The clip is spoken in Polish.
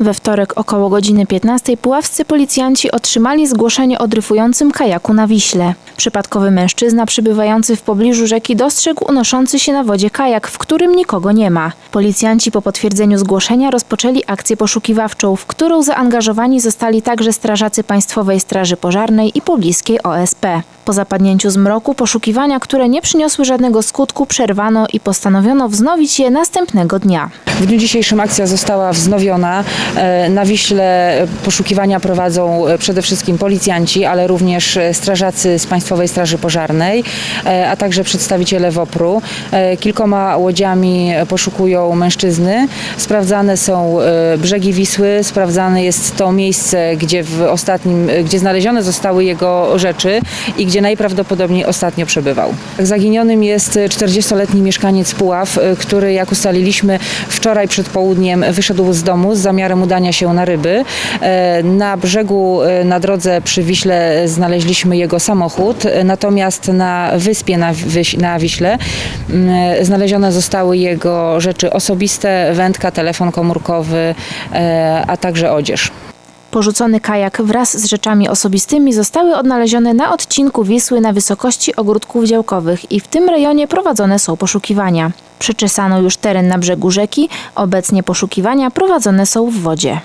We wtorek około godziny 15 puławscy policjanci otrzymali zgłoszenie o dryfującym kajaku na Wiśle. Przypadkowy mężczyzna przybywający w pobliżu rzeki dostrzegł unoszący się na wodzie kajak, w którym nikogo nie ma. Policjanci po potwierdzeniu zgłoszenia rozpoczęli akcję poszukiwawczą, w którą zaangażowani zostali także strażacy Państwowej Straży Pożarnej i pobliskiej OSP. Po zapadnięciu zmroku poszukiwania, które nie przyniosły żadnego skutku, przerwano i postanowiono wznowić je następnego dnia. W dniu dzisiejszym akcja została wznowiona. E, Na Wiśle poszukiwania prowadzą e, przede wszystkim policjanci, ale również e, strażacy z Państwowej Straży Pożarnej, e, a także przedstawiciele WOPR-u. E, Kilkoma łodziami poszukują mężczyzny. Sprawdzane są e, brzegi Wisły, sprawdzane jest to miejsce, gdzie w ostatnim, gdzie znalezione zostały jego rzeczy i gdzie najprawdopodobniej ostatnio przebywał. Zaginionym jest 40-letni mieszkaniec Puław, który jak ustaliliśmy wczoraj przed południem wyszedł z domu z zamiarem udania się na ryby. Na brzegu na drodze przy Wiśle znaleźliśmy jego samochód, natomiast na wyspie na, na Wiśle mm, znalezione zostały jego rzeczy osobiste, wędka, telefon komórkowy, e, a także odzież. Porzucony kajak wraz z rzeczami osobistymi zostały odnalezione na odcinku Wisły na wysokości ogródków działkowych i w tym rejonie prowadzone są poszukiwania. Przeczesano już teren na brzegu rzeki, obecnie poszukiwania prowadzone są w wodzie.